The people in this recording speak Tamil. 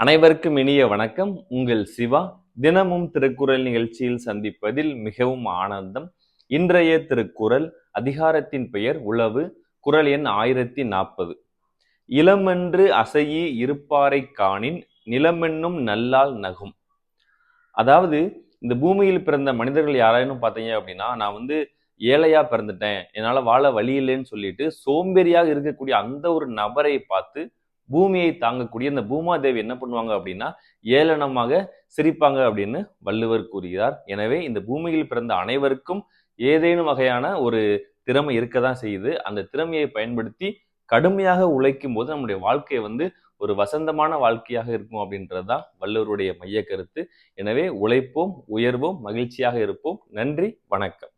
அனைவருக்கும் இனிய வணக்கம். உங்கள் சிவா. தினமும் திருக்குறள் நிகழ்ச்சியில் சந்திப்பதில் மிகவும் ஆனந்தம். இன்றைய திருக்குறள் அதிகாரத்தின் பெயர் உளவு. குறள் எண் ஆயிரத்தி நாற்பது. இளமென்று அசையி இருப்பாரை காணின் நிலமென்னும் நல்லால் நகும். அதாவது இந்த பூமியில் பிறந்த மனிதர்கள் யாராயினும் பார்த்தீங்க அப்படின்னா நான் வந்து ஏழையா பிறந்துட்டேன். என்னால் வாழ வழி இல்லைன்னு சொல்லிட்டு சோம்பேறியாக இருக்கக்கூடிய அந்த ஒரு நபரை பார்த்து பூமியை தாங்கக்கூடிய இந்த பூமாதேவி என்ன பண்ணுவாங்க அப்படின்னா ஏளனமாக சிரிப்பாங்க அப்படின்னு வள்ளுவர் கூறுகிறார். எனவே இந்த பூமியில் பிறந்த அனைவருக்கும் ஏதேனும் வகையான ஒரு திறமை இருக்க தான் செய்யுது. அந்த திறமையை பயன்படுத்தி கடுமையாக உழைக்கும் போது நம்முடைய வாழ்க்கையை வந்து ஒரு வசந்தமான வாழ்க்கையாக இருக்கும் அப்படின்றது தான் வள்ளுவருடைய மைய கருத்து. எனவே உழைப்போம் உயர்வோம் மகிழ்ச்சியாக இருப்போம். நன்றி வணக்கம்.